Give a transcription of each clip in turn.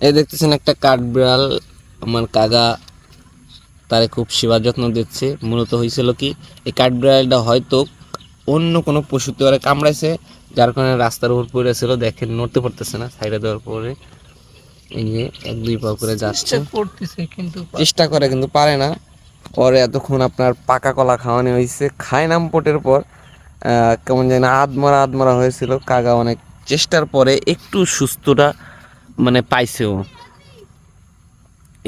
এই দেখতেছেন একটা কাঠবিড়াল আমার কাকা তারে খুব সেবা যত্ন দিচ্ছে। মূলত হয়েছিল কি এই কাঠবিড়ালটা হয়তো অন্য কোনো পশুতে ওরা কামড়াইছে যার কারণে রাস্তার উপর পড়ে ছিল দেখেন নড়তে পারতেছে না সাইডে দেওয়ার পরে। এই যে এক দুই পা করে যাচ্ছে। কিন্তু চেষ্টা করে কিন্তু পারে না। পরে এতক্ষণ আপনার পাকা কলা খাওয়ানো হয়েছে খায় নাম পটের পর আহ, কেমন যেন আদমরা আদমরা হয়েছিল। কাকা অনেক চেষ্টার পরে একটু সুস্থটা মানে পাইছেও।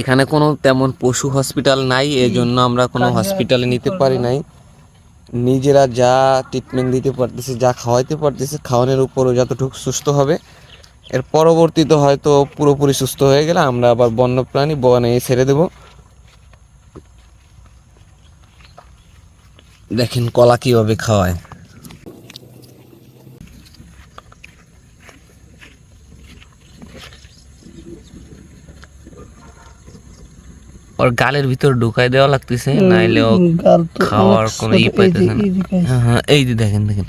এখানে কোনো তেমন পশু হসপিটাল নাই এই জন্য আমরা কোনো হসপিটালে নিতে পারি নাই। নিজেরা যা ট্রিটমেন্ট দিতে পারতেছে, যা খাওয়াইতে পারতেছে, খাওয়ানোর উপরও যতটুকু সুস্থ হবে। এর পরবর্তীতে হয়তো পুরোপুরি সুস্থ হয়ে গেলে আমরা আবার বন্যপ্রাণী বনে ছেড়ে দেব। দেখেন কলা কীভাবে খাওয়ায়। ওর গালের ভিতর ঢুকাই দেওয়া লাগতেছে নাইলে ও খাওয়ার কোনো ই পাইতেছে না। হ্যাঁ হ্যাঁ এই যে দেখেন দেখেন।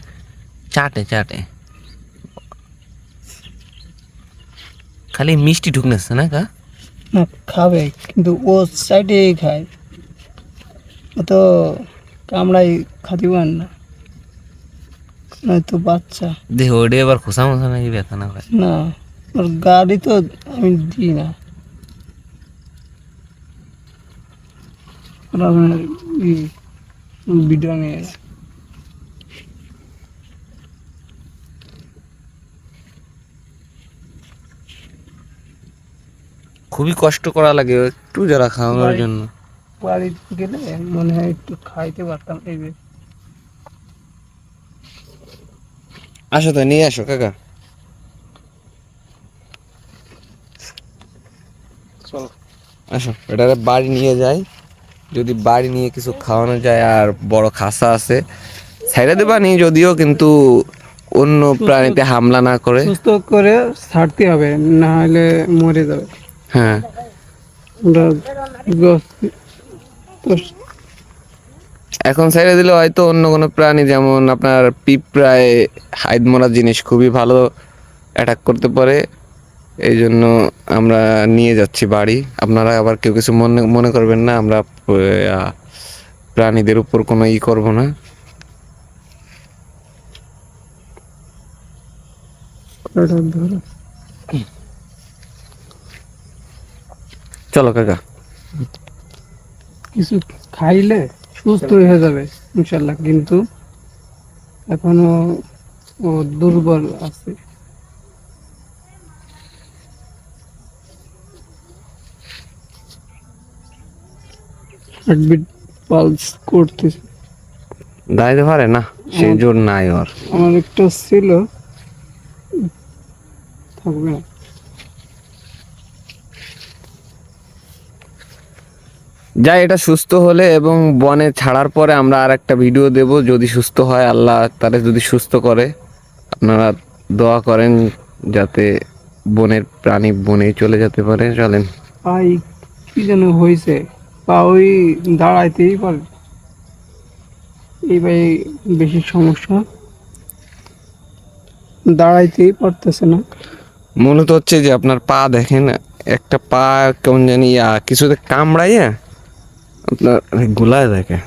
চাটে চাটে। খালি মিষ্টি ঢুকনেছে না কা না খাবে কিন্তু ও সাইডে খায়। ও তো কামড়াই খাতে পার না। নয়তো বাচ্চা। দেহ ওডে এবার খোসা মোসা নাকি ব্যথা না না ওর গাড়ি তো আমি দিই না ওরা আমার ই ভিডিও নিয়ে খুবই কষ্ট করা লাগে একটু যারা খাওয়ানোর জন্য। বাড়ি গেলে মনে হয় একটু খাইতে পারতাম এই যে। আসো তো নিয়ে আসো কাকা। চল। আসো এটারে বাড়ি নিয়ে যাই। যদি বাড়ি নিয়ে কিছু খাওয়ানো যায় আর বড় খাসা আছে ছাইড়া দেবা নি যদিও কিন্তু অন্য প্রাণীতে হামলা না করে। সুস্থ করে ছাড়তে হবে না হলে মরে যাবে। হ্যাঁ। এখন ছেড়ে দিলে হয়তো অন্য কোনো প্রাণী যেমন আপনার পিঁপড়ায় হাইদ মরা জিনিস খুবই ভালো অ্যাটাক করতে পারে। এই জন্য আমরা নিয়ে যাচ্ছি বাড়ি। আপনারা আবার কেউ কিছু মনে মনে করবেন না, আমরা প্রাণীদের উপর কোনো ই করব না। চলো কাকা। কিছু খাইলে সুস্থ হয়ে যাবে, ইনশাল্লাহ, কিন্তু এখনও ও দুর্বল আছে। হার্টবিট পালস করতেছে। দাঁড়াইতে পারে না সেই জোর নাই ওর। আমার একটা ছিল। থাকবে না। যাই এটা সুস্থ হলে এবং বনে ছাড়ার পরে আমরা আর একটা ভিডিও দেব যদি সুস্থ হয় আল্লাহ তারে যদি সুস্থ করে আপনারা দোয়া করেন যাতে বনের প্রাণী বনেই চলে যেতে পারে। চলেন। পাই কি যেন হয়েছে পা ওই দাঁড়াইতেই পারে। এইভাবে বেশি সমস্যা। দাঁড়াইতেই পারতেছে না। মূলত হচ্ছে যে আপনার পা দেখেন, একটা পা কেমন জানি কিছু কিছুতে কামড়াইয়া আপনার গুলায় দেখে।